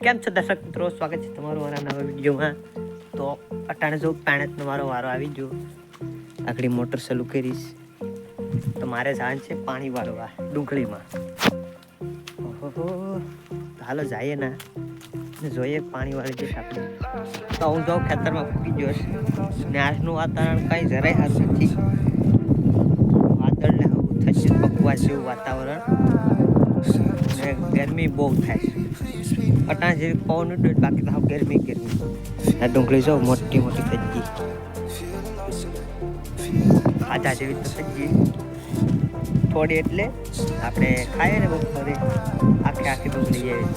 કેમ છો દર્શક મિત્રો? સ્વાગત છે તમારું મારા નવા વિડીયોમાં. તો અટાણે જો પાણેતનો મારો વારો આવી ગયો. આગળ મોટર ચાલુ કરીશ. તો મારે જાણ છે પાણી વાળવા, ડુંગળીમાં. ઓહો હાલો જઈએ ના. જોઈએ પાણી વાળી જઈશ આપણે. તો હું જાઉં ખેતરમાં ફૂટી જોઈશ ને આજનું વાતાવરણ કાંઈ જરાય હાથ નથી. વાદળને થશે પકવા જેવું વાતાવરણ. ને ગરમી બહુ થાય છે. અટાણ જેવી પવન ઉડ્યો બાકી તો ગરમી ગરમી. આ ડુંગળી જો મોટી મોટી થઈ ગઈ આધા જેવી તો થઈ ગઈ થોડી એટલે આપણે ખાઈએ ને બપોરે. આખી આખી ડુંગળી જેવી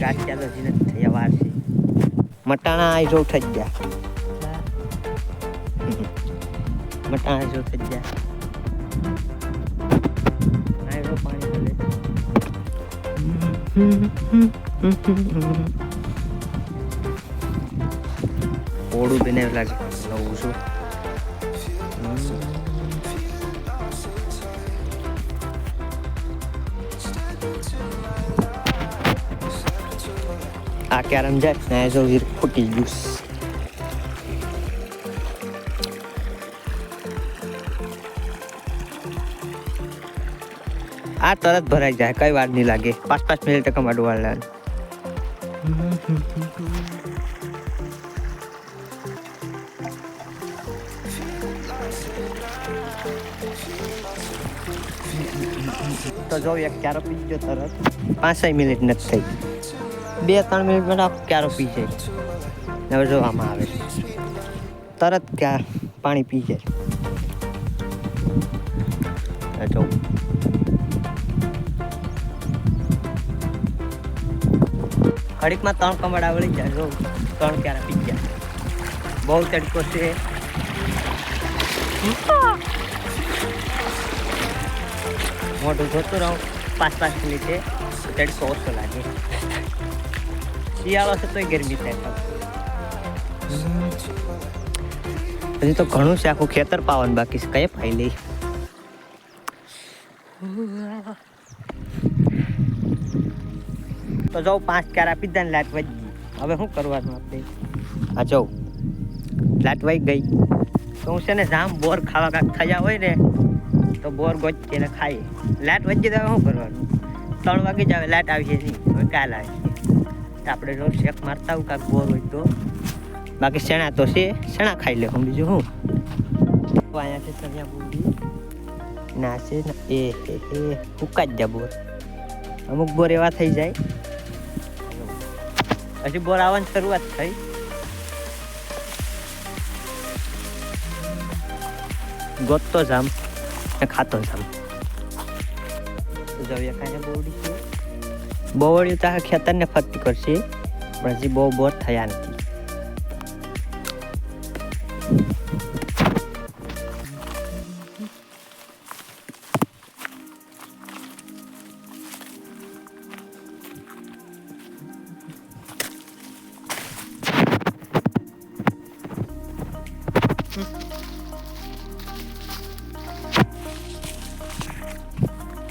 ચાલો તો જીને થઈ વાર છે. મટાણા આવી જો થઈ ગયા. મટાણા જો થઈ ગયા. આ પાણી ઓળું બને લાગે. લઉં છું. આ ક્યારે જાય ને જો વીર ફૂટી ગયું. આ તરત ભરાઈ જાય, કઈ વાર નહીં લાગે. પાંચ પાંચ મિનિટ વાર લાગે તો જો એક ક્યારો પી ગયો તરત. પાંચ મિનિટ નથી થઈ. બે ત્રણ મિનિટમાં તો આખો ક્યારો પી જાય. હવે જો આમાં આવે. તરત ક્યાં પાણી પી જાય. જો ઘડીકમાં ત્રણ કમળ આવડી જાય જો, ત્રણ ક્યારે પી ગયા. બહુ તડકો છે. મોઢું જોતું રહું પાંચ પાંચ મિનિટે તડકો ઓછો લાગે. શિયાળો છે તોય ગરમી થાય હજી તો ઘણું છે, આખું ખેતર પાવાનું બાકી છે, કઈ ફાઈ લઈ તો જાઉં, પાંચ ક્યારા પીધા ને લાટ વાગી ગઈ હવે શું કરવાનું આપણે? હા, જાઉં. લાટ વાગી ગઈ. તો હું છે ને જામ બોર ખાવા કાંક થયા હોય ને, તો બોર ગોચીને ખાઈએ. લાટ વાગી તો હવે શું કરવાનું? ત્રણ વાગે જ આવે, લાટ આવીએ નહીં. હવે કાલ આવીએ તો આપણે રોજ શેક મારતા આવું કાંક બોર હોય તો. બાકી શેણા તો છે. શેણા ખાઈ લે હું બીજું શું? અહીંયાથી સરિયા બોલી ના એ હે હે ફૂકા જ જા બોર. અમુક બોર એવા થઈ જાય. હજી બોર આવવાની શરૂઆત થઈ. ગોતતો જામ ને ખાતો જામ. જોઈએ કાંઈ બોવડી છે? બોવડી તો આખા ખેતરને ફરતી કરશે પણ હજી બહુ બોર થયા નથી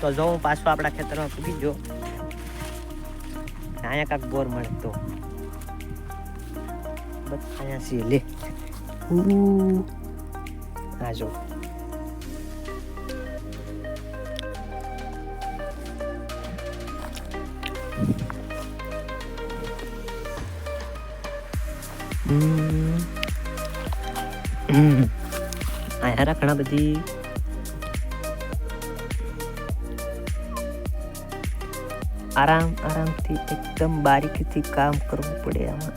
તો જો હું પાછો આપણા ખેતરમાં પૂગી ગયો અહીંયા કાંક બોર મળે તો બસ અહીંયા છીએ લે ઉ. આ જો હમ. હમ. અહીંયા રાખણા બધી આરામ આરામથી એકદમ બારીકીથી કામ કરવું પડે આમાં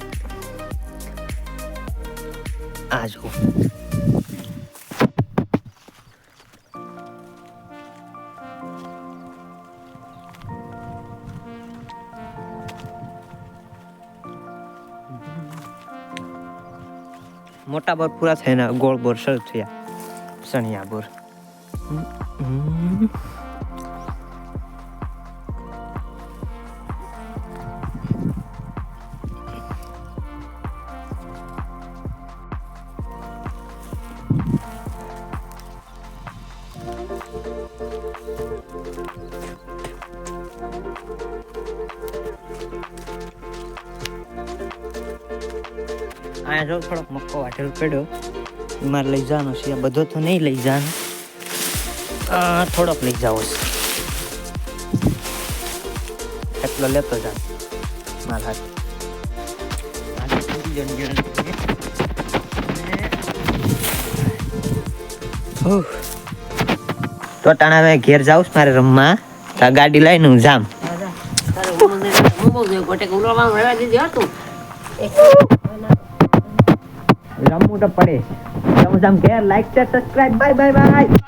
આ જો મોટા બોર પૂરા થયા ગોળ બોર શરૂ થયા સણિયા બોર હમ, અહીંયા જો થોડોક મક્કો વાટેલો પડ્યો. મારે લઈ જવાનો છે. આ બધો તો નહીં લઈ જવાનો. થોડોક લઈ જાવો છે. એટલો લેતો જા મારા. તો ટાણા હવે ઘેર જાઉં છું મારે રમવા. તો ગાડી લઈને હું જામ. રમવું તો પડે. જામ ઘેર like subscribe bye bye bye